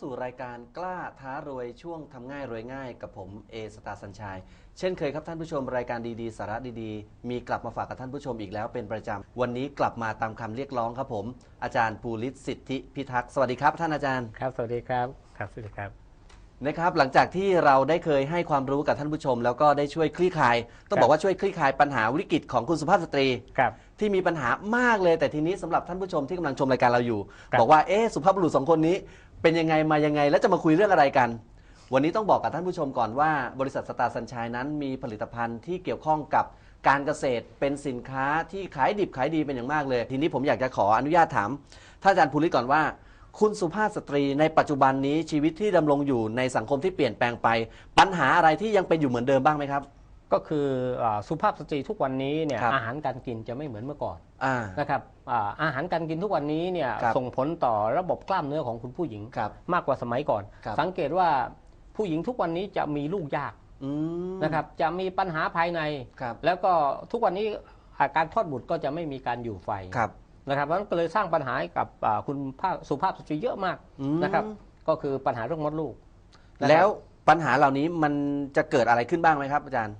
สู่รายการกล้าท้ารวยช่วงทำง่ายรวยง่ายกับผมเอสตาร์สัญชัยเช่นเคยครับท่านผู้ชมรายการดีๆ สาระดีๆ มีกลับมาฝากกับท่านผู้ชมอีกแล้วเป็นประจำวันนี้กลับมาตามคำเรียกร้องครับผม อาจารย์ปูริศสิทธิพิทักษ์สวัสดีครับ ท่านอาจารย์ ครับ สวัสดีครับ ครับ สวัสดีครับ นะครับหลังจากที่เราได้เคยให้ความรู้กับท่านผู้ชม แล้วก็ได้ช่วยคลี่คลาย ต้องครับบอกว่าช่วยคลี่คลายปัญหาวิกฤตของคุณสุภาพสตรี ครับที่มีปัญหามากเลย แต่ทีนี้สำหรับท่านผู้ชมที่กำลังชมรายการเราอยู่ ครับ บอกว่าเอ๊ะสุภาพบุรุษสองคนนี้ เป็นยังไงมายังไง แล้วจะมาคุยเรื่องอะไรกัน วันนี้ต้องบอกกับท่านผู้ชมก่อนว่าบริษัทสตาร์สัญชัยนั้นมีผลิตภัณฑ์ที่เกี่ยวข้องกับการเกษตรเป็นสินค้าที่ขายดิบขายดีเป็นอย่างมากเลย ทีนี้ผมอยากจะขออนุญาตถามท่านอาจารย์ภูริก่อนว่า คุณสุภาพสตรีในปัจจุบันนี้ชีวิตที่ดำรงอยู่ในสังคมที่เปลี่ยนแปลงไป ปัญหาอะไรที่ยังเป็นอยู่เหมือนเดิมบ้างไหมครับ ก็คืออ่าสุภาพสตรีทุกวันนี้เนี่ยครับอาหารการกินจะไม่เหมือนเมื่อก่อนอ่านะครับอ่าอาหารการกินทุกวันนี้เนี่ยครับส่งผลต่อระบบกล้ามเนื้อของคุณผู้หญิงครับมากกว่าสมัยก่อนครับสังเกตว่าผู้หญิงทุกวันนี้จะมีลูกยากอืมนะครับจะมีปัญหาภายในครับแล้วก็ทุกวันนี้อาการทอดบุตรก็จะไม่มีการอยู่ไฟครับนะครับเพราะฉะนั้นก็เลยสร้างปัญหาให้กับอ่าคุณภาพสุภาพสตรีเยอะมากอืมนะครับ ก็คือปัญหาเรื่องมดลูกนะครับแล้วปัญหาเหล่านี้มันจะเกิดอะไรขึ้นบ้างไหมครับอาจารย์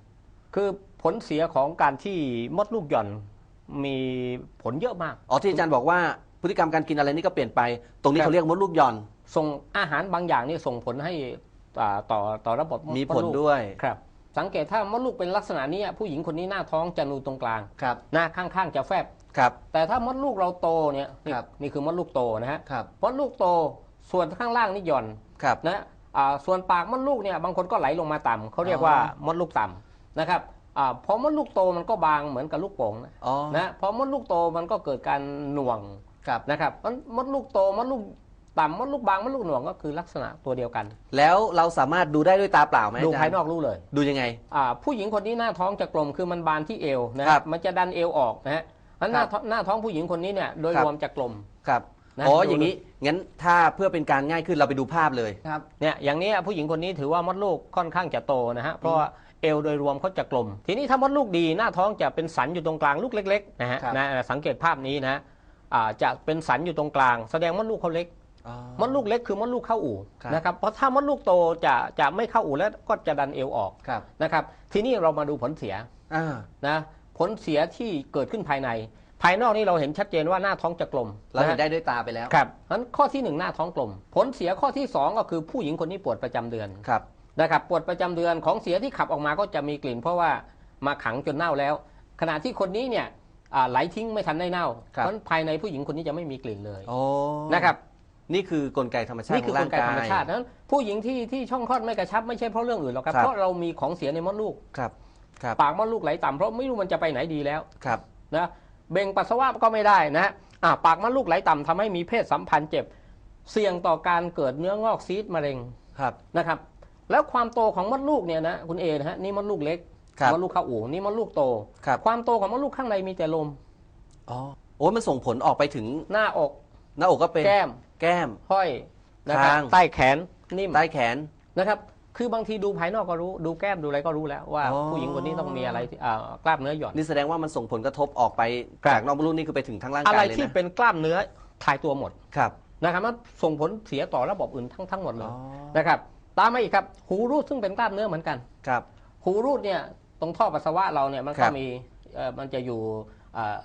คือผลเสียของการที่มดลูกหย่อนมีผลเยอะมาก อ๋อที่อาจารย์บอกว่าพฤติกรรมการกินอะไรนี่ก็เปลี่ยนไป ตรงนี้ครับเขาเรียกมดลูกหย่อน ส่งอาหารบางอย่างนี่ส่งผลให้อ่าต่อต่อระบบมีดผลลูกด้วย ครับ สังเกตถ้ามดลูกเป็นลักษณะนี้ผู้หญิงคนนี้หน้าท้องจะนูนตรงกลาง ครับ หน้าข้างๆจะแฟบ ครับ แต่ถ้ามดลูกเราโตเนี่ยนี่ครับ นี่คือมดลูกโตนะฮะ ครับ มดลูกโตส่วนข้างล่างนี่หย่อนครับ นะอ่าส่วนปากมดลูกเนี่ยบางคนก็ไหลลงมาต่ำเขาเรียกว่าอ๋อมดลูกต่ำ นะครับอาพอมดลูกโตมันก็บางเหมือนกับลูกโป่งนะอ๋อนะพอมดลูกโตมันก็เกิดการหน่วงครับนะครับมันมดลูกโตมดลูกต่ำมดลูกบางมดลูกหน่วงก็คือลักษณะตัวเดียวกัน แล้วเราสามารถดูได้ด้วยตาเปล่าไหมดูอาจารภายย์นอกรู้เลย ดูยังไงอ่าผู้หญิงคนนี้หน้าท้องจะกลมคือมันบานที่เอวนะครับมันจะดันเอวออกนะฮะอันหน้าครับท้องหน้าท้องผู้หญิงคนนี้เนี่ยโดยครับรวมจะกลมครับนะอ๋อดูอย่างนี้งั้นถ้าเพื่อเป็นการง่ายขึ้นเราไปดูภาพเลยครับเนี่ยอย่างนี้ผู้หญิงคนนี้ถือว่ามดลูกค่อนข้างจะโตนะฮะเพราะว่า เอวโดยรวมเขาจะกลม ทีนี้ถ้ามดลูกดีหน้าท้องจะเป็นสันอยู่ตรงกลางลูกเล็กๆนะฮะครับ นะสังเกตภาพนี้นะอ่าจะเป็นสันอยู่ตรงกลาง แสดงมดลูกเขาเล็ก อ๋อ มดลูกเล็กคือมดลูกเข้าอู่ครับ นะครับเพราะถ้ามดลูกโตจะจะไม่เข้าอู่แล้วก็จะดันเอวออกครับนะครับ ทีนี้เรามาดูผลเสียอ่านะผลเสียที่เกิดขึ้นภายใน ภายนอกนี่เราเห็นชัดเจนว่าหน้าท้องจะกลมเราเห็นนะฮะได้ด้วยตาไปแล้วครับนั้นข้อที่หนึ่งหน้าท้องกลม ผลเสียข้อที่สองก็คือผู้หญิงคนนี้ปวดประจำเดือน ครับ นะครับปวดประจำเดือนของเสียที่ขับออกมาก็จะมีกลิ่น เพราะว่ามาขังจนเน่าแล้ว ขณะที่คนนี้เนี่ยอ่าไหลทิ้งไม่ทันได้เน่าครับเพราะฉะนั้นภายในผู้หญิงคนนี้จะไม่มีกลิ่นเลยโอ้นะครับนี่คือกลไกธรรมชาตินี่ขคือองกร่าลงไกกายธรรมชาตินั้น ผู้หญิงที่ที่ช่องคลอดไม่กระชับไม่ใช่เพราะเรื่องอื่นหรอกครับครับเพราะเรามีของเสียในมดลูกครับครับปากมดลูกไหลต่ำเพราะไม่รู้มันจะไปไหนดีแล้วครับนะเบ่งปัสสาวะก็ไม่ได้นะอ่าปากมดลูกไหลต่ำทำให้มีเพศสัมพันธ์เจ็บ เสี่ยงต่อการเกิดเนื้องอกซีสต์มะเร็งครับนะครับ แล้วความโตของมดลูกเนี่ยนะคุณเอนะฮะนี่มดลูกเล็กครับมดลูกเข้าอู่นี่มดลูกโต ครับ ความโตของมดลูกข้างในมีแต่ลม อ๋อโอ้ยมันส่งผลออกไปถึงหน้าอก หน้าอกก็เป็นแก้ม แก้ม ห้อยนะครับคาง ใต้แขนนิ่มใต้แขน นะครับ คือบางทีดูภายนอกก็รู้ดูแก้มดูอะไรก็รู้แล้วว่าอ๋อ ผู้หญิงคนนี้ต้องมีอะไรที่อ่ากล้ามเนื้อหย่อน นี่แสดงว่ามันส่งผลกระทบออกไปครับ จากนอกมดลูกนี่คือไปถึงทั้งร่างอะไรกายเลยที่นะเป็นกล้ามเนื้อคลายตัวหมดครับ นะครับมันส่งผลเสียต่อระบบอื่นทั้งทั้งหมดเลอ๋ยอ นะครับ ตามมาอีกครับ หูรูดซึ่งเป็นกล้ามเนื้อเหมือนกัน ครับ หูรูดเนี่ยตรงท่อปัสสาวะเราเนี่ยมันครัก็บมีเอ่อมันจะอยู่เอ่อ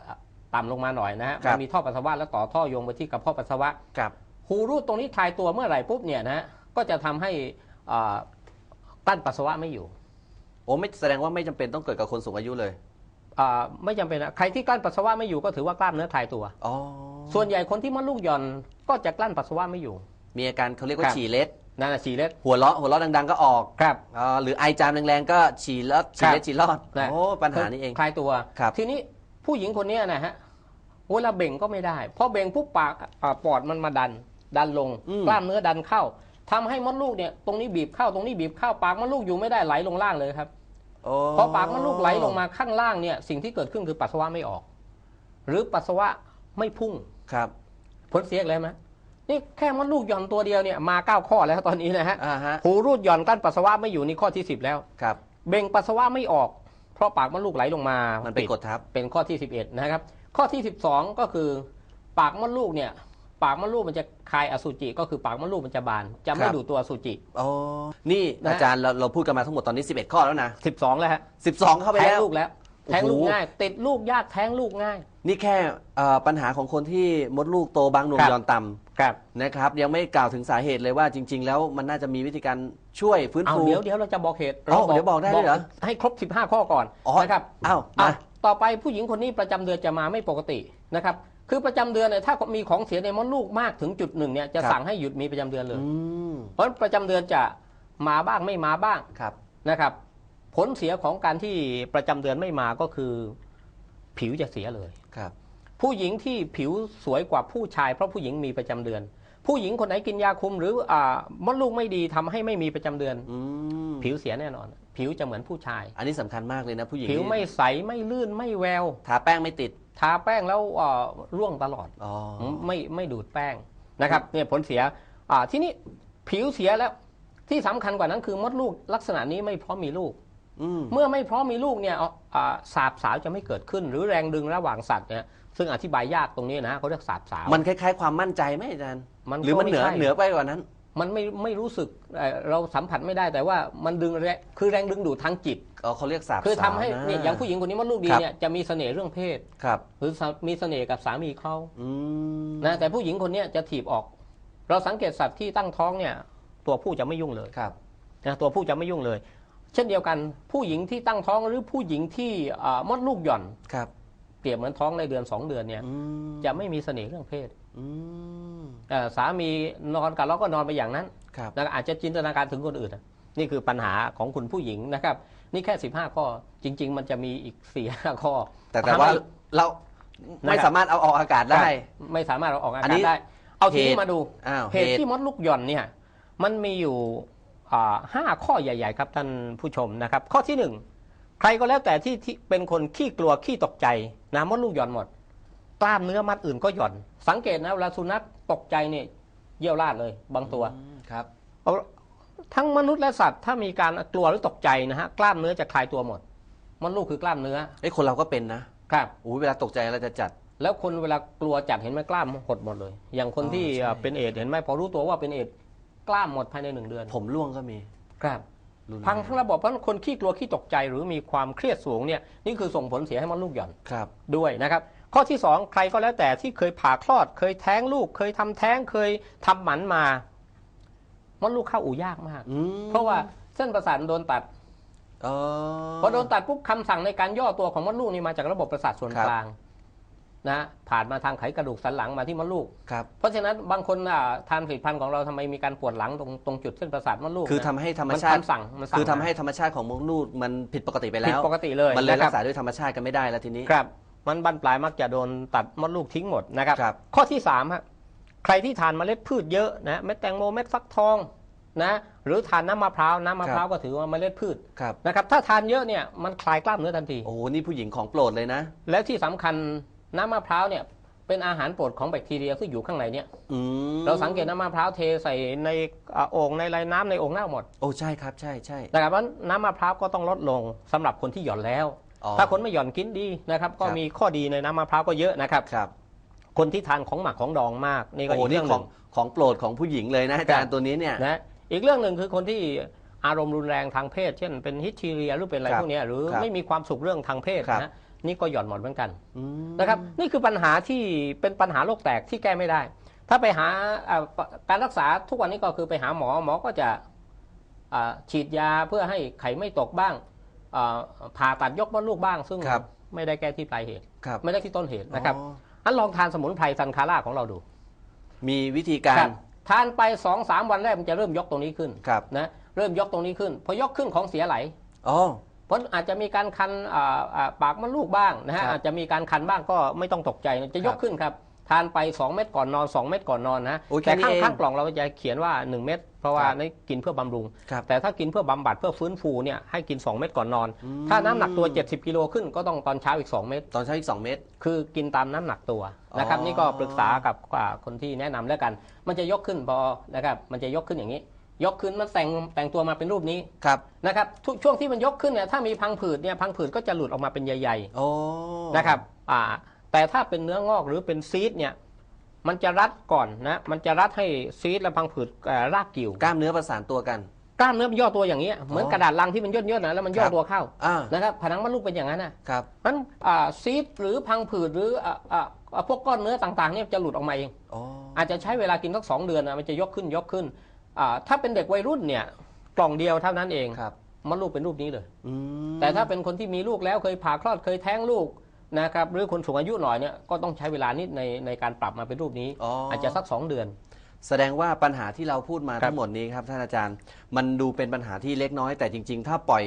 ต่ำลงมาหน่อยนะฮะครัมับ นมีท่อปัสสาวะแล้วต่อท่อโยงไปที่กระเพาะปัสสาวะ ครับ หูรูดตรงนี้คลายตัวเมื่อไหร่ปุ๊บเนี่ยนะฮะก็จะทำให้เอ่อกลั้นปัสสาวะไม่อยู่โอ้ไม่แสดงว่าไม่จำเป็นต้องเกิดกับคนสูงอายุเลย อ่าไม่จำเป็นนะใครที่กลั้นปัสสาวะไม่อยู่ก็ถือว่ากล้ามเนื้อคลายตัว อ๋อส่วนใหญ่คนที่มดลูกหย่อนก็จะกลั้นปัสสาวะไม่อยู่ มีอาการเขาเรียกว่าครับ ฉี่เล็ด นั่นนะฉี่เล็ด หัวเราะหัวเราะดัง ๆ ก็ออกครับอ๋อหรือไอจามแรงๆก็ฉี่แล้วฉี่เล็ดฉี่รอดนะ โอ้ปัญหานี้เอง คลายตัว ครับ ทีนี้ผู้หญิงคนเนี้ยนะฮะเวลาเบ่งก็ไม่ได้เพราะเบ่งปุ๊บปากอ่าปอดมันมาดัน ดันลง อืม กล้ามเนื้อดันเข้าทำให้มดลูกเนี่ยตรงนี้บีบเข้าตรงนี้บีบเข้าปากมดลูกอยู่ไม่ได้ไหลลงล่างเลยครับ โอ้พอปากมดลูกไหลลงมาข้างล่างเนี่ยสิ่งที่เกิดขึ้นคือปัสสาวะไม่ออก หรือปัสสาวะไม่พุ่ง ครับ ผลเสียอีกเลยไหม นี่แค่มดลูกหย่อนตัวเดียวเนี่ยมาเก้าข้อแล้วตอนนี้นะฮะอ่าฮะหูรูดหย่อนกลั้นปัสสาวะไม่อยู่นี่ข้อที่สิบแล้ว ครับ เบ่งปัสสาวะไม่ออก เพราะปากมดลูกไหลลงมา มันไปปิดกดทับ เป็นข้อที่11นะครับ ข้อที่12ก็คือ ปากมดลูกเนี่ย ปากมดลูกมันจะคายอสุจิ ก็คือปากมดลูกมันจะบาน จะไม่ครับ ดูดตัวอสุจิ อ๋อ นี่นะ อาจารย์เราเราพูดกันมาทั้งหมดตอนนี้ 11 ข้อแล้วนะ12แล้วฮะ12 เข้าไปแท้งแล้ว ลูกแล้วโอ้โหแท้งลูกง่าย ติดลูกยากแท้งลูกง่าย นี่แค่เอ่อปัญหาของคนที่มดลูกโตบางหน่วงครับ หย่อนต่ำครับนะครับ ยังไม่กล่าวถึงสาเหตุเลยว่าจริง ๆ แล้วมันน่าจะมีวิธีการช่วยฟื้นเอาฟู เดี๋ยวเดี๋ยวเราจะบอกเหตุอ๋อเดี๋ยวบอกได้ด้วยเหรอ ให้ครบ 15 ข้อก่อนอ๋อนะครับอ้าวอะมาต่อไปผู้หญิงคนนี้ประจำเดือนจะมาไม่ปกตินะครับคือประจำเดือนเนี่ยถ้ามีของเสียในมดลูกมากถึงจุดหนึ่งเนี่ยจะครับ สั่งให้หยุดมีประจำเดือนเลย อืมเพราะประจำเดือนจะมาบ้างไม่มาบ้างครับ นะครับ ผลเสียของการที่ประจำเดือนไม่มาก็คือ ผิวจะเสียเลยครับ ผู้หญิงที่ผิวสวยกว่าผู้ชาย เพราะผู้หญิงมีประจำเดือน ผู้หญิงคนไหนกินยาคุม หรืออ่ามดลูกไม่ดีทำให้ไม่มีประจำเดือน อืมผิวเสียแน่นอน ผิวจะเหมือนผู้ชาย อันนี้สำคัญมากเลยนะผู้หญิงผิวนี่ไม่ใสไม่ลื่นไม่แวว ทาแป้งไม่ติดทาแป้งแล้วเอ่อร่วงตลอด อ๋อไม่ไม่ดูดแป้งนะครับเนี่ยผลเสียอ่าที่นี่ผิวเสียแล้วที่สำคัญกว่านั้นคือมดลูกลักษณะนี้ไม่พร้อมมีลูกอืม เมื่อไม่พร้อมมีลูกเนี่ยอ่าสาบสาวจะไม่เกิดขึ้น หรือแรงดึงระหว่างสัตว์เนี่ยซึ่งอธิบายยากตรงนี้นะเขาเรียกสาบสาว มันคล้ายๆ ความมั่นใจไหมอาจารย์มันหรือมันก็เหนือไใช่เหนือไปกว่านั้น มันไม่ไม่รู้สึกเอ่อเราสัมผัสไม่ได้แต่ว่ามันดึงแรงคือแรงดึงดูดทางจิตอ๋อเขาเรียกสาบคือทำให้สาวนะเนี่ยอย่างผู้หญิงคนนี้มดลูกดีครับเนี่ยจะมีเสน่ห์เรื่องเพศครับหรือมีเสน่ห์กับสามีเขาอืมนะแต่ผู้หญิงคนเนี้ยจะถีบออก เราสังเกตสัตว์ที่ตั้งท้องเนี่ย ตัวผู้จะไม่ยุ่งเลยครับนะตัวผู้จะไม่ยุ่งเลย เช่นเดียวกันผู้หญิงที่ตั้งท้องหรือผู้หญิงที่อ่ามดลูกหย่อน ครับ เปรียบเหมือนท้องในเดือน 2 เดือนเนี่ย อืมจะไม่มีเสน่ห์เรื่องเพศอืมเอ่อสามีนอนกับเราก็นอนไปอย่างนั้นครับนะอาจจะจินตนาการถึงคนอื่นนะนี่คือปัญหาของคุณผู้หญิงนะครับ นี่แค่ 15 ข้อจริง ๆ มันจะมีอีก4ี่ห้าข้อ แต่แต่ว่าทำให้เราไม่นะครับสามารถเอาออกอากาศได้ ไม่สามารถเอาออกอาอันกานี้ศได้ เอาทีเหนี้ตุ มาดูอ้าวเหตุที่มดลูกหย่อนเนี่ย มันมีอยู่อ่า ห้าข้อใหญ่ ๆ ครับท่านผู้ชมนะครับ ข้อที่หนึ่งใครก็แล้วแต่ที่ที่เป็นคนขี้กลัวขี้ตกใจนะมดลูกหย่อนหมด กล้ามเนื้อมัดอื่นก็หย่อน สังเกตนะเวลาสุนัขตกใจเนี่ยเยี่ยวราดเลยบางตัวอืมครับเอาทั้งมนุษย์และสัตว์ถ้ามีการกลัวหรือตกใจนะฮะกล้ามเนื้อจะคลายตัวหมดมดลูกคือกล้ามเนื้อไอ้ยคนเราก็เป็นนะครับอุ้ยเวลาตกใจเราจะจัด แล้วคนเวลากลัวจัดเห็นไหมกล้ามหดหมดเลย อย่างคนอ๋อที่ใช่เป็นเอดส์เห็นไหมพอรู้ตัวว่าเป็นเอดส์ กล้ามหมดภายในหนึ่งเดือน ผมร่วงก็มีครับรุนแรงพังทั้งระบบเพราะฉะนั้นคนขี้กลัวขี้ตกใจหรือมีความเครียดสูงเนี่ยนี่คือส่งผลเสียให้มดลูกหย่อนครับ ด้วยนะครับ ข้อที่สองใครก็แล้วแต่ที่เคยผ่าคลอด เคยแท้งลูก เคยทำแท้งเคยทำหมันมามดลูกเข้าอู่ยากมาก อืมเพราะว่าเส้นประสาทโดนตัดอ๋อพอโดนตัดปุ๊บคำสั่งในการย่อตัวของมดลูกนี่มาจากระบบประสาทส่วนครับ กลาง นะผ่านมาทางไขกระดูกสันหลังมาที่มดลูก ครับ เพราะฉะนั้นบางคนอะทานผลิตภัณฑ์ของเราทำไมมีการปวดหลังตรงตรงจุดเส้นประสาทมดลูกคือนะทำให้ธรรมมันชาติคำสั่งมันสั่งคือทำมาให้ธรรมชาติของมดลูกมันผิดปกติไปผิแล้ดวปกติเลยมันเลยนะครัรับกษาด้วยธรรมชาติกันไม่ได้แล้วทีนี้ ครับมันบั้นปลายมักจะโดนตัดมดลูกทิ้งหมดนะครับ ครับ ข้อที่สามฮะใครที่ทานเมล็ดพืชเยอะนะเม็ดแตงโมเม็ดฟักทองนะหรือทานน้ำมะพร้าวน้ำมะพร้าวก็ถือว่าเมล็ดพืชครับ นะครับถ้าทานเยอะเนี่ยมันคลายกล้ามเนื้อทันที โอ้โหนี่ผู้หญิงของโปรดเลยนะ แล้วที่สำคัญ น้ำมะพร้าวเนี่ยเป็นอาหารโปรดของแบคทีเรียที่อยู่ข้างในเนี่ยอืมเราสังเกตน้ำมะพร้าวเทใส่ในอ่าโอ่งในไรน้ำในโอ่งเน่าหมด โอ้ใช่ครับใช่ใช่ นะครับว่าน้ำมะพร้าวก็ต้องลดลงสำหรับคนที่หย่อนแล้ว อ๋อถ้าคนไม่หย่อนกินดีนะครับ ก็ครับ มีข้อดีในน้ำมะพร้าวก็เยอะนะครับ ครับคนที่ทานของหมักของดองมากนี่ก็โอ้โหอีกนี่เรื่องหขนึ่องง ของโปรดของผู้หญิงเลยนะอาจารย์ตัวนี้เนี่ย นะอีกเรื่องหนึ่งคือคนที่อารมณ์รุนแรงทางเพศ เช่นเป็นฮิสทีเรียหรือเป็นอะไรครับพวกเนี้ยหรือครับไม่มีความสุขเรื่องทางเพศครับ นะ นี่ก็หย่อนหมดเหมือนกันอืมนะครับ นี่คือปัญหาที่เป็นปัญหาโรคแตกที่แก้ไม่ได้ ถ้าไปหาอ่าการรักษาทุกวันนี้ก็คือไปหาหมอหมอก็จะอ่าฉีดยาเพื่อให้ไข่ไม่ตกบ้างอ่าผ่าตัดยกมดลูกบ้าง ซึ่งครับไม่ได้แก้ที่ปลายเหตุครับไม่ได้ที่ต้นเหตุนะครับอ๋ออันลองทานสมุนไพรซันคาร่าของเราดู มีวิธีการทานไปสองสามวันแรกมันจะเริ่มยกตรงนี้ขึ้นครับนะเริ่มยกตรงนี้ขึ้น พอยกขึ้นของเสียไหลอ๋อ เพราะอาจจะมีการคันอ่าอ่าปากมดลูกบ้างนะฮะครับอาจจะมีการคันบ้างก็ไม่ต้องตกใจจะยกขึ้นครับทานไป 2 เม็ดก่อนนอน 2 เม็ดก่อนนอนนะโอ้ยแค่แต่นี้ข้างเองข้างกล่องเราจะเขียนว่า 1 เม็ดเพราะว่าครับนี่กินเพื่อบำรุงครับแต่ถ้ากินเพื่อบำบัดเพื่อฟื้นฟูเนี่ยให้กิน 2 เม็ดก่อนนอนอืมถ้าน้ำหนักตัว 70กิโลขึ้นก็ต้องตอนเช้าอีก 2 เม็ดตอนเช้าอีก 2 เม็ดคือกินตามน้ำหนักตัวนะครับอ๋อนี่ก็ปรึกษากับอ่าคนที่แนะนำแล้วกัน มันจะยกขึ้นพอนะครับมันจะยกขึ้นอย่างนี้ ยกขึ้นมันแต่งแต่งตัวมาเป็นรูปนี้ครับนะครับทุกช่วงที่มันยกขึ้นเนี่ยถ้ามีพังผืดเนี่ยพังผืดก็จะหลุดออกมาเป็นใหญ่โอ้ๆนะครับอ่าแต่ถ้าเป็นเนื้องอกหรือเป็นซีดเนี่ยมันจะรัดก่อนนะมันจะรัดให้ซีสและพังผืดเอ่อรากกิ่วกล้ามเนื้อประสานตัวกัน กล้ามเนื้อมันย่อตัวอย่างเงี้ยเหมือนกระดาษลังที่มันย่นๆนะแล้วมันย่อครับตัวเข้าอ่านะครับผนังมดลูกเป็นอย่างนั้นนะครับนั้นอ่าซีสหรือพังผืดหรืออ่าอ่าอ่าพวกก้อนเนื้อต่างๆเนี่ยจะหลุดออกมาเองอ๋ออาจจะใช้เวลากินสักสองเดือนนะมันจะยกขึ้นยกขึ้นอ่า ถ้าเป็นเด็กวัยรุ่นเนี่ยกล่องเดียวเท่านั้นเองครับมดลูกเป็นรูปนี้เลยอืมแต่ถ้าเป็นคนที่มีลูกแล้วเคยผ่าคลอดเคยแท้งลูกนะครับหรือคนสูงอายุหน่อยเนี่ยก็ต้องใช้เวลานิดในในการปรับมาเป็นรูปนี้อ๋อออาจจะสักสองเดือน แสดงว่าปัญหาที่เราพูดมาครับทั้งหมดนี้ครับท่านอาจารย์ มันดูเป็นปัญหาที่เล็กน้อยแต่จริง ๆ ถ้าปล่อย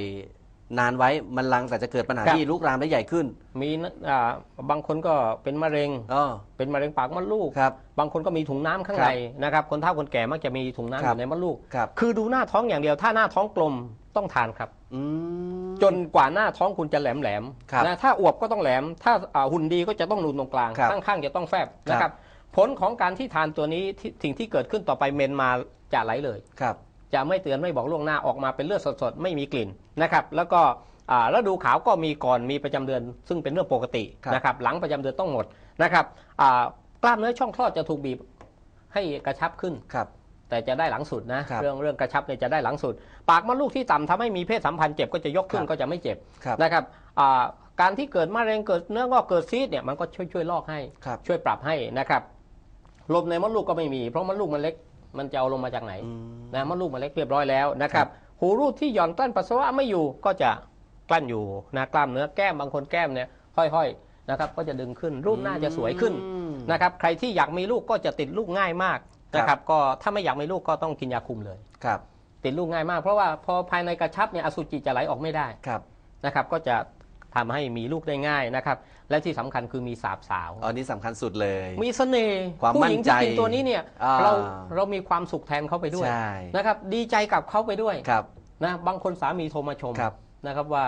นานไว้มันลังแต่จะเกิดปัญหาที่ลุกลามได้ใหญ่ขึ้นมีนะอ่าบางคนก็เป็นมะเร็ง อ๋อเป็นมะเร็งปากมดลูก ครับ บางคนก็มีถุงน้ำข้างครัในบนะครับ คนเฒ่าคนแก่มักจะมีถุงน้ำคอรับ ยู่ในมดลูก ครับคือดูหน้าท้องอย่างเดียว ถ้าหน้าท้องกลมต้องทานครับ อืม จนกว่าหน้าท้องคุณจะแหลมแหลมๆครับนะถ้าอวบก็ต้องแหลม ถ้าอ่าหุ่นดีก็จะต้องนูนตรงกลางครับข้างๆจะต้องแฟบนะคครัรับบผลของการที่ทานตัวนี้ที่สิ่งที่เกิดขึ้นต่อไปเมนมาจะไหลเลย ครับ จะไม่เตือนไม่บอกล่วงหน้าออกมาเป็นเลือดสดๆไม่มีกลิ่นนะครับ แล้วก็อ่าแล้วดูขาวก็มีก่อนมีประจำเดือน ซึ่งเป็นเรื่องปกติครับนะครับ หลังประจำเดือนต้องหมดนะครับอ่ากล้ามเนื้อช่องคลอดจะถูกบีบให้กระชับขึ้นครับแต่จะได้หลังสุดนะครับเรื่องเรื่องกระชับเนี่ยจะได้หลังสุด ปากมดลูกที่ต่ำทำให้มีเพศสัมพันธ์เจ็บก็จะยกขึ้ครันบก็จะไม่เจ็บครับนะครับอ่าการที่เกิดมะเร็งเกิดเนื้องอกเกิดซีสเนี่ยมันก็ช่วยช่วยลอกให้ครับช่วยปรับให้นะครับลมในมดลูกก็ไม่มีเพราะมดลูกมันเล็ก มันจะเอาลงมาจากไหนอืมนะมดลูกมันเล็กเรียบร้อยแล้วนะครับหูรูดที่หย่อนกลั้นปัสสาวะไม่อยู่ก็จะกลั้นอยู่นะกล้ามเนื้อแก้มบางคนแก้มเนี่ยห้อยๆนะครับก็จะดึงขึ้นรูปหน้าจะสวยขึ้นอืมนะครับใครที่อยากมีลูกก็จะติดลูกง่ายมากครับนะครับก็ถ้าไม่อยากมีลูกก็ต้องกินยาคุมเลยครับ ติดลูกง่ายมากเพราะว่าพอภายในกระชับเนี่ยอสุจิจะไหลออกไม่ได้ครับนะครับก็จะ ทำให้มีลูกได้ง่ายนะครับ และที่สำคัญคือมีสาบสาว อันนี้สำคัญสุดเลย มีเสน่ห์ความผู้มั่นหญิงใจที่กินตัวนี้เนี่ยอ่า เราเรามีความสุขแทนเขาไปด้วยใช่ นะครับดีใจกับเขาไปด้วยครับ นะบางคนสามีโทรมาชมครับ นะครับว่า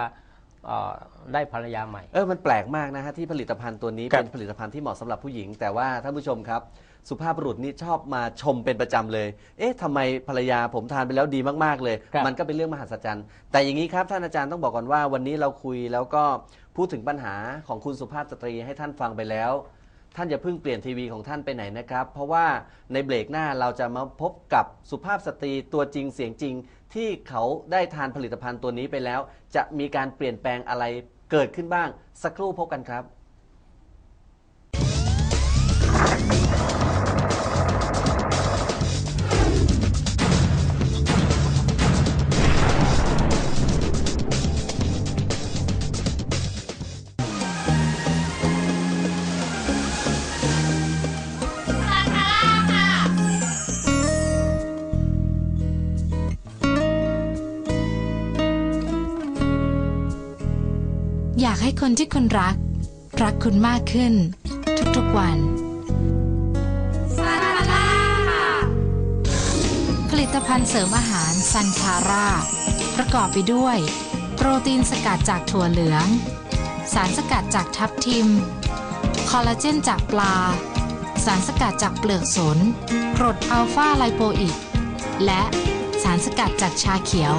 เอ่อได้ภรรยาใหม่ เออมันแปลกมากนะฮะที่ผลิตภัณฑ์ตัวนี้ครับเป็นผลิตภัณฑ์ที่เหมาะสำหรับผู้หญิง แต่ว่าท่านผู้ชมครับ สุภาพบุรุษนี่ชอบมาชมเป็นประจำเลย เอ๊ะทำไมภรรยาผมทานไปแล้วดีมากๆเลย ครับ มันก็เป็นเรื่องมหัศจรรย์ แต่อย่างนี้ครับท่านอาจารย์ต้องบอกก่อนว่าวันนี้เราคุยแล้วก็พูดถึงปัญหาของคุณสุภาพสตรีให้ท่านฟังไปแล้ว ท่านอย่าเพิ่งเปลี่ยนทีวีของท่านไปไหนนะครับ เพราะว่าในเบรกหน้าเราจะมาพบกับสุภาพสตรีตัวจริงเสียงจริง ที่เขาได้ทานผลิตภัณฑ์ตัวนี้ไปแล้ว จะมีการเปลี่ยนแปลงอะไรเกิดขึ้นบ้าง สักครู่พบกันครับ คนที่คุณรัก รักคุณมากขึ้น ทุกๆวันผลิตภัณฑ์เสริมอาหารซันคาร่าประกอบไปด้วย โปรตีนสกัดจากถั่วเหลือง สารสกัดจากทับทิม คอลลาเจนจากปลา สารสกัดจากเปลือกสนกรดอัลฟาไลโปอิกและสารสกัดจากชาเขียว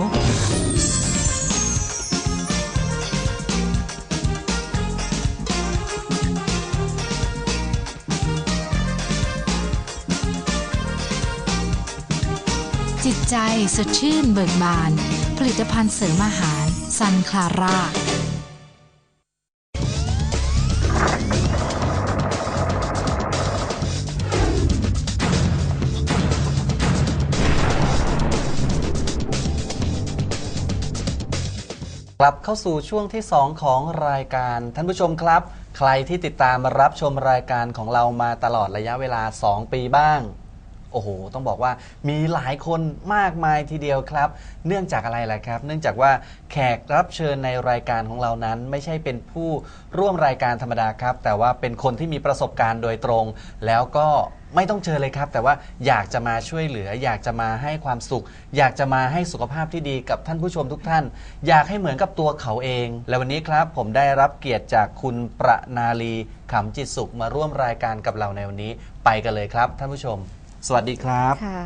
จิตใจสดชื่นเบิกบาน ผลิตภัณฑ์เสริมอาหาร ซันคลาร่ากลับเข้าสู่ช่วงที่ 2 ของรายการ ท่านผู้ชมครับ ใครที่ติดตามรับชมรายการของเรามาตลอดระยะเวลา 2 ปีบ้าง โอ้โห ต้องบอกว่ามีหลายคนมากมายทีเดียวครับ เนื่องจากอะไรล่ะครับ เนื่องจากว่าแขกรับเชิญในรายการของเรานั้น ไม่ใช่เป็นผู้ร่วมรายการธรรมดาครับ แต่ว่าเป็นคนที่มีประสบการณ์โดยตรง แล้วก็ไม่ต้องเจอเลยครับ แต่ว่าอยากจะมาช่วยเหลือ อยากจะมาให้ความสุข อยากจะมาให้สุขภาพที่ดีกับท่านผู้ชมทุกท่าน อยากให้เหมือนกับตัวเขาเอง และวันนี้ครับ ผมได้รับเกียรติจากคุณประนาลีขำจิตสุขมาร่วมรายการกับเราในวันนี้ ไปกันเลยครับ ท่านผู้ชม สวัสดีครับ ค่ะ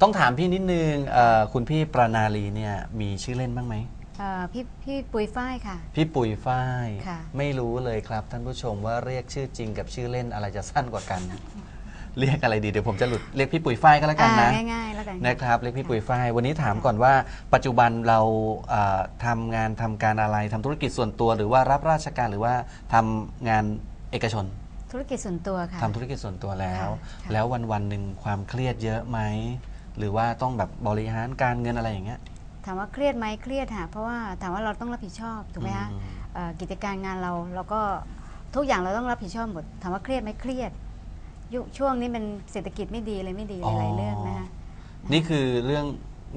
ต้องถามพี่นิดนึงเอ่อคุณพี่ประนาลีเนี่ยมีชื่อเล่นบ้างไหม เอ่อพี่พี่ปุยฝ้ายค่ะ พี่ปุ๋ยฝ้ายค่ะ ไม่รู้เลยครับ ท่านผู้ชมว่าเรียกชื่อจริงกับชื่อเล่นอะไรจะสั้นกว่ากัน เรียกอะไรดีเดี๋ยวผมจะหลุดเรียกพี่ปุ๋ยฝ้ายก็แล้วกันนะ อ่าง่ายๆ แล้วกัน นะครับเรียกพี่ปุ๋ยฝ้ายวันนี้ถามก่อนว่า ปัจจุบันเราเอ่อทำงานทำการอะไรทำธุรกิจส่วนตัว หรือว่ารับราชการหรือว่าทำงานเอกชน ธุรกิจส่วนตัวค่ะ ทำธุรกิจส่วนตัวแล้วค่ะค่ะ แล้ววันวันๆหนึ่งความเครียดเยอะไหม หรือว่าต้องแบบบริหารการเงินอะไรอย่างเงี้ยถามว่าเครียดไหมเครียดค่ะเพราะว่าถามว่าเราต้องรับผิดชอบถูกไหมคะอืม เอ่อกิจการงานเราเราก็ทุกอย่างเราต้องรับผิดชอบหมดถามว่าเครียดไหมเครียดยุคช่วงนี้เป็นเศรษฐกิจไม่ดีเลยไม่ดีหลายๆเรื่องนะคะ นี่คือเรื่อง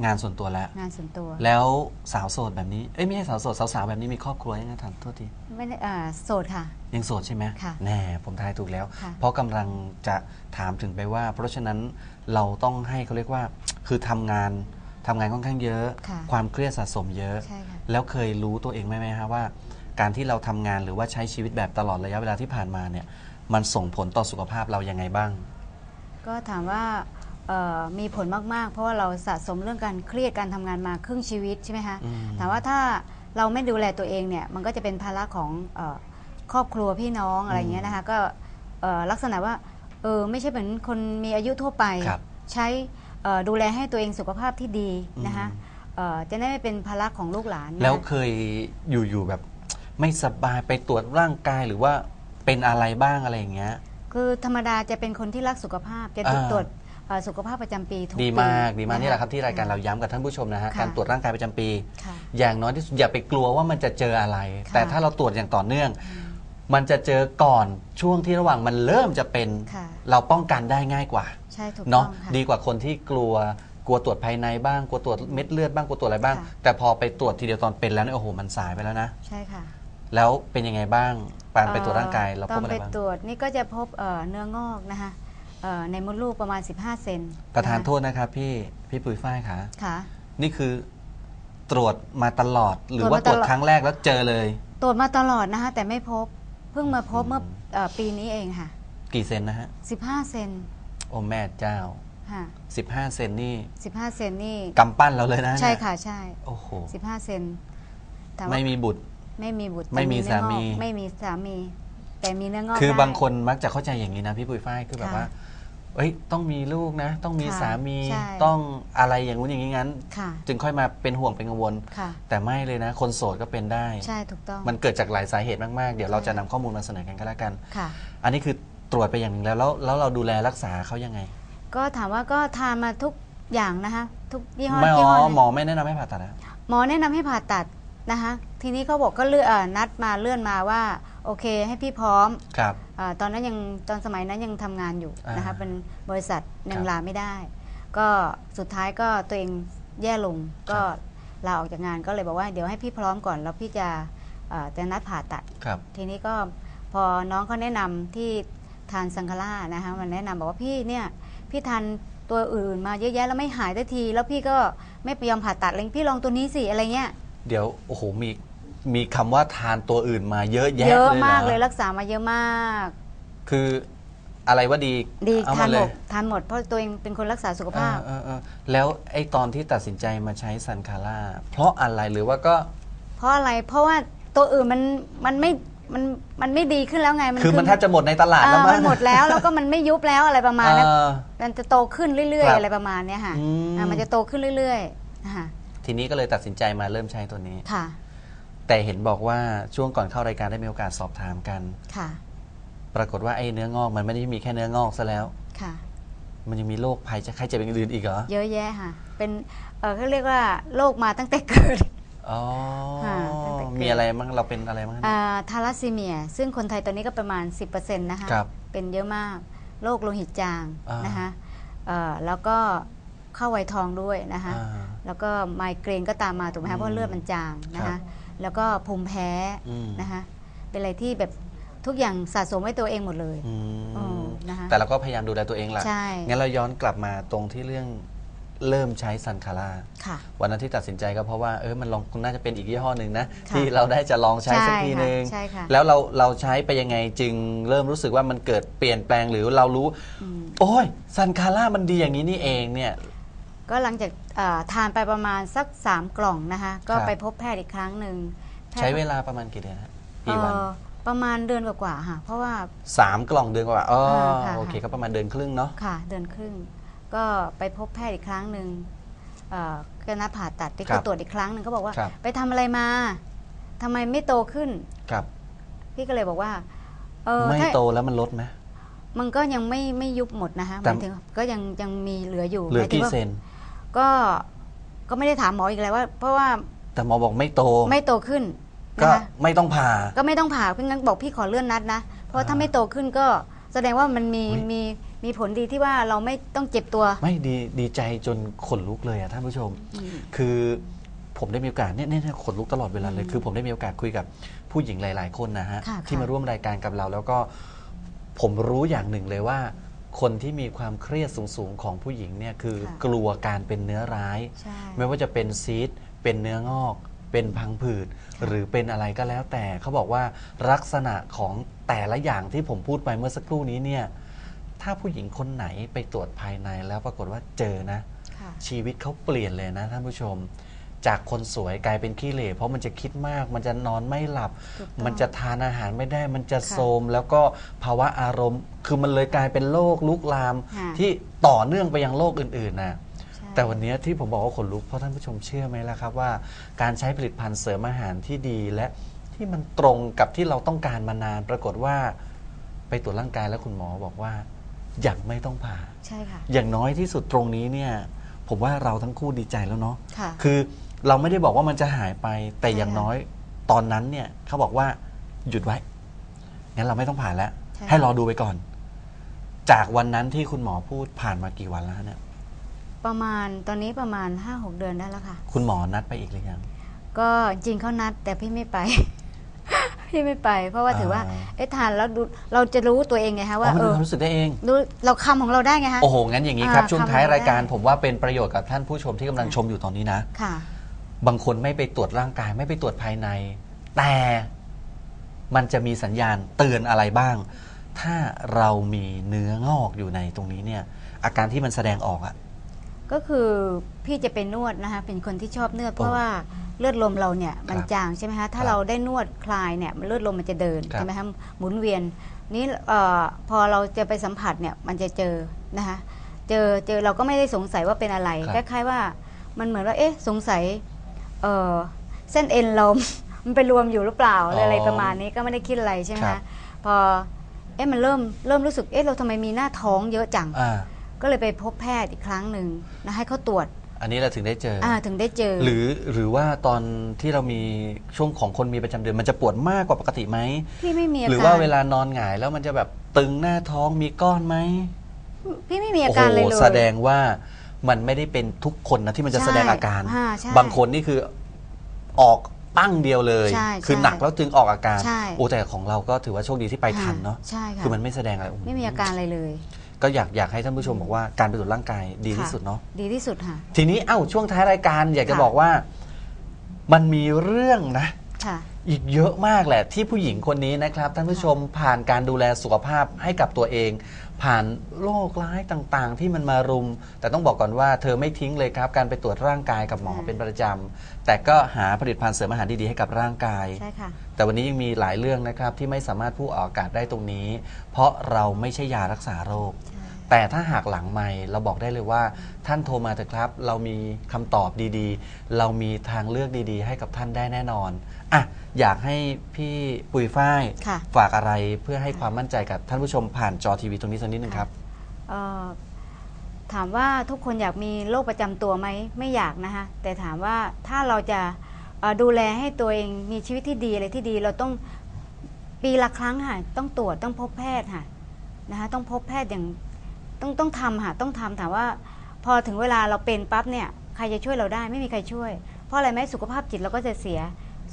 งานส่วนตัวแล้ว งานส่วนตัว แล้วสาวโสดแบบนี้ เอ้ยไม่ใช่สาวโสดสาวๆแบบนี้มีครอบครัวยังไงทันโทษที ไม่ได้เอ่อโสดค่ะ ยังโสดใช่ไหมค่ะแน่ผมทายถูกแล้ว ค่ะ เพราะกำลังจะถามถึงไปว่า เพราะฉะนั้นเราต้องให้เขาเรียกว่า คือทำงานทำงานค่อนข้างเยอะ ค่ะ ความเครียดสะสมเยอะ ใช่ค่ะ แล้วเคยรู้ตัวเองไหมไหมฮะว่า การที่เราทำงานหรือว่าใช้ชีวิตแบบตลอดระยะเวลาที่ผ่านมาเนี่ย มันส่งผลต่อสุขภาพเรายังไงบ้าง ก็ถามว่าเอ่อ มีผลมาก ๆ เพราะว่าเราสะสมเรื่องการเครียดการทำงานมาครึ่งชีวิตใช่ไหมคะอืมถามว่าถ้าเราไม่ดูแลตัวเองเนี่ยมันก็จะเป็นภาระของเออครอบครัวพี่น้องอะไรอย่างเงี้ยนะคะก็เอ่อลักษณะว่าเออไม่ใช่เหมือนคนมีอายุทั่วไปครับใช้เอ่อดูแลให้ตัวเองสุขภาพที่ดีนะคะอืมเอ่อจะได้ไม่เป็นภาระของลูกหลานนะคะแล้วเคยอยู่ ๆ แบบไม่สบายไปตรวจร่างกายหรือว่าเป็นอะไรบ้างอะไรอย่างเงี้ย คือธรรมดาจะเป็นคนที่รักสุขภาพจะอ่าตรวจ เอ่อสุขภาพประจำปีทุกดีปีมากดีมากคนี่แหละครับที่รายการเราย้ำกับท่านผู้ชมนะฮะค่ะ การตรวจร่างกายประจำปี ค่ะ อย่างน้อยที่สุดอย่าไปกลัวว่ามันจะเจออะไร ค่ะแต่ถ้าเราตรวจอย่างต่อเนื่อง มันจะเจอก่อนช่วงที่ระหว่างมันเริ่มจะเป็น ค่ะ เราป้องกันได้ง่ายกว่าใช่ถูกต้เนาะองค่ะ ดีกว่าคนที่กลัวกลัวตรวจภายในบ้างกลัวตรวจเม็ดเลือดบ้างกลัวตรวจอะไรบ้าง ค่ะ แต่พอไปตรวจทีเดียวตอนเป็นแล้วเนี่ยโอ้โหมันสายไปแล้วนะใช่ค่ะแล้วเป็นยังไงบ้างปานไปตรวจร่างกายเราตพอบนอะไรไปบ้าง ตรวจนี่ก็จะพบเอ่อเนื้องอกนะคะ เอ่อในมดลูกประมาณ 15 เซนประธานคโทษนะครับพี่พี่ปุ๋ยฝ้ายคะค่ะ นี่คือตรวจมาตลอด หรือตรวจว่ามาตรวจตลอด ครั้งแรกแล้วเจอเลย ตรวจมาตลอดนะคะแต่ไม่พบเพิ่งมาพบเมื่อเอ่อปีนี้เองค่ะ กี่เซนนะฮะ 15 เซนโอ้แม่เจ้า ค่ะ15 เซนนี่15 เซนนี่ กำปั้นเราเลยนะใช่เนี่ยค่ะใช่ โอ้โห15 เซนแต่ว่าไม่มีบุตร ไม่มีบุตรไม่มีแต่เนื้องอกสามีไม่มีสามี แต่มีเนื้องอกคือบางได้ คนมักจะเข้าใจอย่างนี้นะพี่ปุ๋ยฝ้ายคือแบบค่ะ ว่า เอ้ยต้องมีลูกนะ ต้องมีค่ะสามีใช่ ต้องอะไรอย่างงู้นอย่างนี้งั้น ค่ะ จึงค่อยมาเป็นห่วงเป็นกังวล ค่ะ แต่ไม่เลยนะ คนโสดก็เป็นได้ ใช่ถูกต้อง มันเกิดจากหลายสาเหตุมากๆ เดี๋ยวเราใช่จะนำข้อมูลมาเสนอกันก็แล้วกัน ค่ะ อันนี้คือตรวจไปอย่างหนึ่งแล้วแล้วแล้วเราดูแลรักษาเขายังไง ก็ถามว่าก็ทานมาทุกอย่างนะคะ ทุกยี่ห้อไม่ยี่อ๋ห้ออหมอไม่แนะนำให้ผ่าตัดนะหมอแนะนำให้ผ่าตัดนะคะ ทีนี้เขาบอกก็เลื่อนเอ่อนัดมาเลื่อนมาว่า โอเคให้พี่พร้อมครับ อาตอนนั้นยังตอนสมัยนั้นยังทำงานอยู่นะคะอ่าเป็นบริษัทยัคงรับลาไม่ได้ ก็สุดท้ายก็ตัวเองแย่ลงก็ลาออกจากงานก็เลยบอกว่าเดี๋ยวให้พี่พร้อมก่อนแล้วพี่จะเอ่อจะนัดผ่าตัด ครับ ทีนี้ก็พอน้องเขาแนะนำที่ทานสังคล่านะคะมันแนะนำบอกว่าพี่เนี่ยพี่ทานตัวอื่นมาเยอะแยะแล้วไม่หายได้ที แล้วพี่ก็ไม่ยอมผ่าตัดเลยพี่ลองตัวนี้สิอะไรเงี้ย เดี๋ยวโอ้โหมี มีคำว่าทานตัวอื่นมาเยอะแยะเยอะเลยหรมากเลยรักษามาเยอะมาก คืออะไรว่าดีดีเอาทานเลหมยดทานหมดเพราะตัวเองเป็นคนรักษาสุขภาพ เออเออเออแล้วไอ้ตอนที่ตัดสินใจมาใช้ซันคาร่าเพราะอะไรหรือว่าก็เพราะอะไรเพราะว่าตัวอื่นมันมันไม่มันมันไม่ดีขึ้นแล้วไงคือมันแทบจะหมดในตลาดเอแล้วอมั้มังนหมดแล้วแล้วก็มันไม่ยุบแล้วอะไรประมาณนั้นเออ มันจะโตขึ้นเรื่อย ครัๆ บอะไรประมาณเนี้ยค่ะอืม อ่ามันจะโตขึ้นเรื่อยๆนะคะทีนี้ก็เลยตัดสินใจมาเริ่มใช้ตัวนี้ ค่ะ แต่เห็นบอกว่าช่วงก่อนเข้ารายการได้มีโอกาสสอบถามกัน ค่ะ ปรากฏว่าไอ้เนื้องอกมันไม่ได้มีแค่เนื้องอกซะแล้ว ค่ะ มันยังมีโรคภัยจะไข้เจ็บอย่างอื่นอีกเหรอ เยอะแยะค่ะ เป็นเออเขาเรียกว่าโรคมาตั้งแต่เกิด อ๋อ ค่ะตั้งแต่เกิด มีอะไรบ้างเราเป็นอะไรบ้างอ่าทาลัสซีเมีย ซึ่งคนไทยตอนนี้ก็ประมาณ 10%นะคะ ครับเป็นเยอะมากโรคโลหิตจางอ่าน นะคะเอ่อแล้วก็เข้าไวยทองด้วยนะคะ อ่า แล้วก็ไมเกรนก็ตามมาถูกไหมอืมคะเพราะเลือดมันจางนะครัคะบ แล้วก็ภูมิแพ้อืม นะคะ เป็นอะไรที่แบบทุกอย่างสะสมไว้ตัวเองหมดเลยอือ๋อมนะคะแต่เราก็พยายามดูแลตัวเองแหละ ใช่งั้นเราย้อนกลับมาตรงที่เรื่องเริ่มใช้ซันคาร่าค่ะ วันนั้นที่ตัดสินใจก็เพราะว่าเออมันลองน่าจะเป็นอีกยี่ห้อหนึ่งนะ ค่ะ ที่เราได้จะลองใช้สักใช่ทีค่ะหนึ่งใช่ค่ะแล้วเราเราใช้ไปยังไงจึงเริ่มรู้สึกว่ามันเกิดเปลี่ยนแปลงหรือเรารู้ อืม โอ้ยซันคาร่ามันดีอย่างนี้นี่เองเนี่ย ก็หลังจากเอ่อทานไปประมาณสัก 3 กล่องนะคะ ก็ครับ ไปพบแพทย์อีกครั้งหนึ่งแพทย์ใช้เวลาประมาณกี่เดือนฮะกี่วันเอ่อประมาณเดือนกว่าๆค่ะ เพราะว่า สามกล่องเดือนกว่าอ๋อค่ะ โอเคก็ประมาณเดือนครึ่งเนาะค่ะเดือนครึ่ง ก็ไปพบแพทย์อีกครั้งหนึ่งเอ่อก็นัดผ่าตัดที่ครัเขาบตรวจอีกครั้งหนึ่งเขาบอกว่า ครับไปทำอะไรมาทำไมไม่โตขึ้น ครับ พี่ก็เลยบอกว่าเออไม่ถ้าโตแล้วมันลดไหม มันก็ยังไม่ไม่ยุบหมดนะคะหแต่ มายถึงก็ยังยังมีเหลืออยู่เหลือมายถึกี่งว่า เซน ก็ก็ไม่ได้ถามหมออีกแล้วว่า เพราะว่าแต่หมอบอกไม่โตไม่โตขึ้นก็นะคะไม่ต้องผ่า ก็ไม่ต้องผ่าเพื่งั้นบอกพี่ขอเลื่อนนัดนะ เพราะถ้าอ่าไม่โตขึ้นก็แสดงว่ามันมีอุ๊ย มีมีผลดีที่ว่าเราไม่ต้องเจ็บตัว ไม่ดีดีใจจนขนลุกเลยอะท่านผู้ชมอืมคือผมได้มีโอกาสเนี่ยเนี่ยเนี่ยขนลุกตลอดเวลาเลยอืมคือผมได้มีโอกาสคุยกับผู้หญิงหลาย ๆ คนนะฮะ ค่ะที่ค่ะมาร่วมรายการกับเราแล้วก็ผมรู้อย่างหนึ่งเลยว่า คนที่มีความเครียดสูงๆของผู้หญิงเนี่ยคือค่ะกลัวการเป็นเนื้อร้าย ใช่ ไม่ว่าจะเป็นซีดเป็นเนื้องอก เป็นพังผืด หรือเป็นอะไรก็แล้วแต่เขาบอกว่าลักษณะของแต่ละอย่างที่ผมพูดไปเมื่อสักครู่นี้เนี่ยถ้าผู้หญิงคนไหนไปตรวจภายในแล้วปรากฏว่าเจอนะ ค่ะ ชีวิตเขาเปลี่ยนเลยนะท่านผู้ชม จากคนสวยกลายเป็นขี้เหร่เพราะมันจะคิดมาก มันจะนอนไม่หลับถูกต้องมันจะทานอาหารไม่ได้ มันจะค่ะโทรมแล้วก็ภาวะอารมณ์ คือมันเลยกลายเป็นโรคลุกลาม ค่ะที่ต่อเนื่องไปยังโรคอื่นๆนะใช่ แต่วันนี้ที่ผมบอกว่าขนลุกเพราะท่านผู้ชมเชื่อไหมล่ะครับว่า การใช้ผลิตภัณฑ์เสริมอาหารที่ดีและที่มันตรงกับที่เราต้องการมานาน ปรากฏว่า ไปตรวจร่างกายแล้วคุณหมอบอกว่ายังไม่ต้องผ่า ใช่ค่ะ อย่างน้อยที่สุดตรงนี้เนี่ย ผมว่าเราทั้งคู่ดีใจแล้วเนาะ ค่ะ คือ เราไม่ได้บอกว่ามันจะหายไป แต่ใช่อย่างค่ะน้อยตอนนั้นเนี่ยเขาบอกว่าหยุดไว้ งั้นเราไม่ต้องผ่านแล้ว ใช่ ให้รอดูไปก่อน จากวันนั้นที่คุณหมอพูดผ่านมากี่วันแล้วฮะเนี่ย ประมาณตอนนี้ประมาณ 5-6 เดือนได้แล้วค่ะ คุณหมอนัดไปอีกหรือยัง ก็จริงเขานัดแต่พี่ไม่ไป พี่ไม่ไป เพราะว่าถือว่าอ่า เอ๊ะทานแล้วดูเราจะรู้ตัวเองไงคะอ๋ว่าอมันเอมีอความรู้สึกได้เอง รู้เราคำของเราได้ไงคะ โอ้โห งั้นอย่างนี้ครับ อ่าช่วงท้ายทำอะไรรายการได้ผมว่าเป็นประโยชน์กับท่านผู้ชมที่กำลังชมอยู่ตอนนี้นะ ค่ะ บางคนไม่ไปตรวจร่างกาย ไม่ไปตรวจภายใน แต่มันจะมีสัญญาณเตือนอะไรบ้าง ถ้าเรามีเนื้องอกอยู่ในตรงนี้เนี่ยอาการที่มันแสดงออกอะก็คือพี่จะไปนวดนะคะเป็นคนที่ชอบนวดเพโอ้ราะว่าเลือดลมเราเนี่ยมันครับจางใช่ไหมคะถ้าครับเราได้นวดคลายเนี่ยเลือดลมมันจะเดินครับใช่ไหมคะหมุนเวียนนี่เอ่อพอเราจะไปสัมผัสเนี่ยมันจะเจอนะคะเจอเจอเราก็ไม่ได้สงสัยว่าเป็นอะไรครับคล้ายๆว่ามันเหมือนว่าเอ๊ะสงสัย เอ่อเส้นเอ็นเรา มันไปรวมอยู่หรือเปล่าหรืออะไรประมาณนี้ก็ไม่ได้คิดอะไรใช่ไหมครัคะบพอเอ๊ะมันเริ่มเริ่มรู้สึกเอ๊ะเราทำไมมีหน้าท้องเยอะจัง อ่า ก็เลยไปพบแพทย์อีกครั้งหนึ่งนะให้เขาตรวจอันนี้เราถึงได้เจอออ่าถึงได้เจอ หรือหรือว่าตอนที่เรามีช่วงของคนมีประจำเดือนมันจะปวดมากกว่าปกติไหมพี่ไม่มีอาการหรือว่าเวลานอนหงายแล้วมันจะแบบตึงหน้าท้องมีก้อนไหมพี่ไม่มีอาโอ้โหการเลยเลยแสดงว่า มันไม่ได้เป็นทุกคนนะที่มันจะใช่แสดงอาการ อ่าใช่บางคนนี่คือออกปั้งเดียวเลย ใช่คือใช่หนักแล้วจึงออกอาการ ใช่ โอ้แต่ของเราก็ถือว่าโชคดีที่ไปทันเนาะใช่ค่ะคือมันไม่แสดงอะไรโโหไม่มีอาการอะไรเลย ก็อยากอยากให้ท่านผู้ชมบอกว่าการไปตรวจร่างกายดีที่ค่ะสุดเนาะ ดีที่สุดค่ะ ทีนี้เอ้าช่วงท้ายรายการอยากจะค่ะ บอกว่า มันมีเรื่องนะ ค่ะ อีกเยอะมากแหละที่ผู้หญิงคนนี้นะครับ ท่านผู้ชมผ่านการดูแลสุขภาพให้กับตัวเอง ผ่านโรคร้ายต่างๆ ที่มันมารุม แต่ต้องบอกก่อนว่าเธอไม่ทิ้งเลยครับ การไปตรวจร่างกายกับหมอค่ะเป็นประจำแต่ก็หาผลิตภัณฑ์เสริมอาหารดี ๆ ให้กับร่างกาย ใช่ค่ะ แต่วันนี้ยังมีหลายเรื่องนะครับที่ไม่สามารถพูดออกอากาศได้ตรงนี้ เพราะเราไม่ใช่ยารักษาโรคใช่แต่ถ้าหากหลังไม่เราบอกได้เลยว่าท่านโทรมาเถอะครับ เรามีคำตอบดีๆ เรามีทางเลือกดีๆ ให้กับท่านได้แน่นอน อะอยากให้พี่ปุยฝ้ายค่ะ ฝากอะไรเพื่อให้ความมั่นใจกับท่านผู้ชมผ่านจอทีวีตรงนี้สักนิดหนึ่งครับ เอ่อถามว่าทุกคนอยากมีโรคประจำตัวไหมไม่อยากนะคะแต่ถามว่าถ้าเราจะเอ่อดูแลให้ตัวเองมีชีวิตที่ดีอะไรที่ดี เราต้องปีละครั้งค่ะต้องตรวจต้องพบแพทย์ค่ะนะคะต้องพบแพทย์อย่างต้องต้องทำค่ะต้องทำถามว่า พอถึงเวลาเราเป็นปั๊บเนี่ยใครจะช่วยเราได้ไม่มีใครช่วย เพราะอะไรไหมสุขภาพจิตเราก็จะเสีย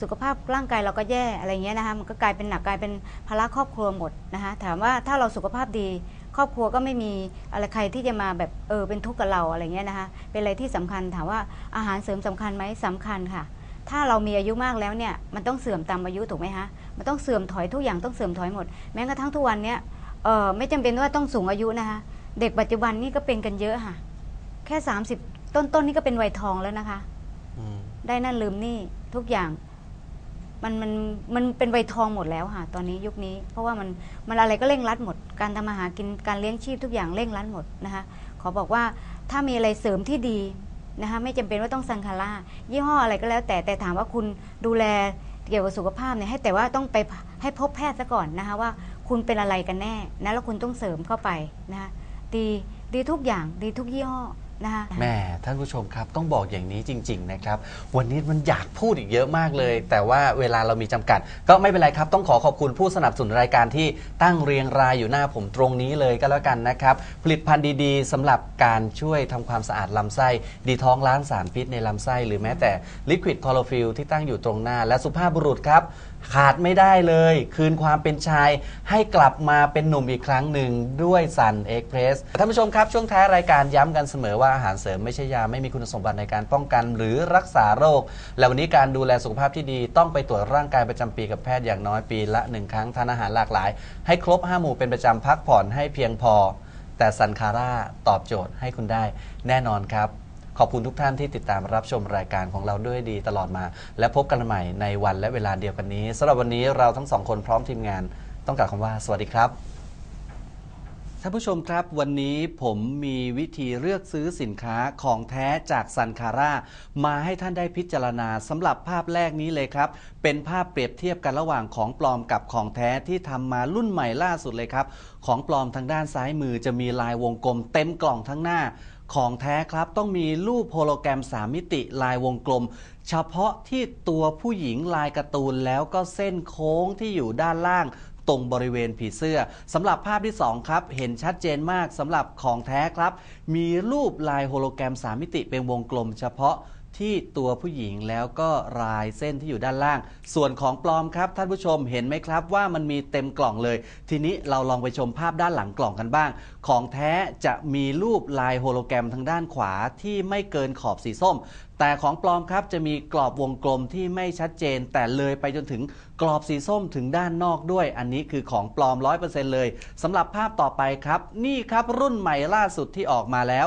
สุขภาพร่างกายเราก็แย่อะไรเงี้ยนะคะมันก็กลายเป็นหนักกลายเป็นภาระครอบครัวหมดนะคะถามว่าถ้าเราสุขภาพดี ครอบครัวก็ไม่มีอะไรใครที่จะมาแบบเออเป็นทุกข์กับเราอะไรเงี้ยนะคะเป็นอะไรที่สำคัญถามว่าอาหารเสริมสำคัญไหมสำคัญค่ะ ถ้าเรามีอายุมากแล้วเนี่ยมันต้องเสื่อมตามอายุถูกไหมคะมันต้องเสื่อมถอยทุกอย่างต้องเสื่อมถอยหมด แม้กระทั่งทุกวันเนี้ยเออไม่จำเป็นว่าต้องสูงอายุนะคะเด็กปัจจุบันนี่ก็เป็นกันเยอะค่ะ แค่ 30ตต้นต้นนี่ก็เป็นวัยทองแล้วนะคะอืมได้นั่นลืมนี่ทุกอย่าง มันมันมันเป็นวัยทองหมดแล้วค่ะตอนนี้ยุคนี้ เพราะว่ามันมันอะไรก็เร่งรัดหมด การทำมาหากินการเลี้ยงชีพทุกอย่างเร่งรัดหมดนะคะ ขอบอกว่าถ้ามีอะไรเสริมที่ดีนะคะไม่จำเป็นว่าต้องซังคาร่ายี่ห้ออะไรก็แล้ว แต่แต่ถามว่าคุณดูแลเกี่ยวกับสุขภาพเนี่ยให้แต่ว่าต้องไปให้พบแพทย์ซะก่อนนะคะว่าคุณเป็นอะไรกันแน่นะแล้วคุณต้องเสริมเข้าไปนะคะดีดีทุกอย่างดีทุกยี่ห้อ นะคะแม่ท่านผู้ชมครับต้องบอกอย่างนี้จริง ๆ นะครับ วันนี้มันอยากพูดอีกเยอะมากเลย แต่ว่าเวลาเรามีจำกัด ก็ไม่เป็นไรครับ ต้องขอขอบคุณผู้สนับสนุนรายการที่ตั้งเรียงรายอยู่หน้าผมตรงนี้เลยก็แล้วกันนะครับ ผลิตภัณฑ์ดีๆสำหรับการช่วยทำความสะอาดลำไส้ ดีท้องล้างสารพิษในลำไส้ หรือแม้แต่ลิควิดคอโลฟิลที่ตั้งอยู่ตรงหน้าและสุภาพบุรุษครับ ขาดไม่ได้เลย คืนความเป็นชายให้กลับมาเป็นหนุ่มอีกครั้งหนึ่งด้วยซันเอ็กเพรสท่านผู้ชมครับ ช่วงท้ายรายการย้ำกันเสมอว่าอาหารเสริมไม่ใช่ยาไม่มีคุณสมบัติในการป้องกันหรือรักษาโรค และวันนี้การดูแลสุขภาพที่ดีต้องไปตรวจร่างกายประจำปีกับแพทย์อย่างน้อยปีละหนึ่งครั้งทานอาหารหลากหลาย ให้ครบ 5 หมู่เป็นประจำพักผ่อนให้เพียงพอ แต่ซันคาร่าตอบโจทย์ให้คุณได้แน่นอนครับ ขอบคุณทุกท่านที่ติดตามรับชมรายการของเราด้วยดีตลอดมา และพบกันใหม่ในวันและเวลาเดียวกันนี้สำหรับวันนี้เราทั้งสองคนพร้อมทีมงาน ต้องกล่าวคำว่าสวัสดีครับท่านผู้ชมครับวันนี้ผมมีวิธีเลือกซื้อสินค้าของแท้จากซันคาร่ามาให้ท่านได้พิจารณาสำหรับภาพแรกนี้เลยครับ เป็นภาพเปรียบเทียบกันระหว่างของปลอมกับของแท้ที่ทำมารุ่นใหม่ล่าสุดเลยครับ ของปลอมทางด้านซ้ายมือจะมีลายวงกลมเต็มกล่องทั้งหน้า ของแท้ครับต้องมีรูปโฮโลแกรม 3 มิติลายวงกลม เฉพาะที่ตัวผู้หญิงลายการ์ตูนแล้วก็เส้นโค้งที่อยู่ด้านล่างตรงบริเวณผีเสื้อสำหรับภาพที่ 2 ครับ เห็นชัดเจนมากสำหรับของแท้ครับ มีรูปลายโฮโลแกรม 3 มิติเป็นวงกลมเฉพาะ ที่ตัวผู้หญิงแล้วก็ลายเส้นที่อยู่ด้านล่าง ส่วนของปลอมครับท่านผู้ชมเห็นไหมครับว่ามันมีเต็มกล่องเลย ทีนี้เราลองไปชมภาพด้านหลังกล่องกันบ้าง ของแท้จะมีรูปลายโฮโลแกรมทางด้านขวาที่ไม่เกินขอบสีส้ม แต่ของปลอมครับจะมีกรอบวงกลมที่ไม่ชัดเจน แต่เลยไปจนถึงกรอบสีส้มถึงด้านนอกด้วย อันนี้คือของปลอม 100%เลยสำหรับภาพต่อไปครับ นี่ครับรุ่นใหม่ล่าสุดที่ออกมาแล้ว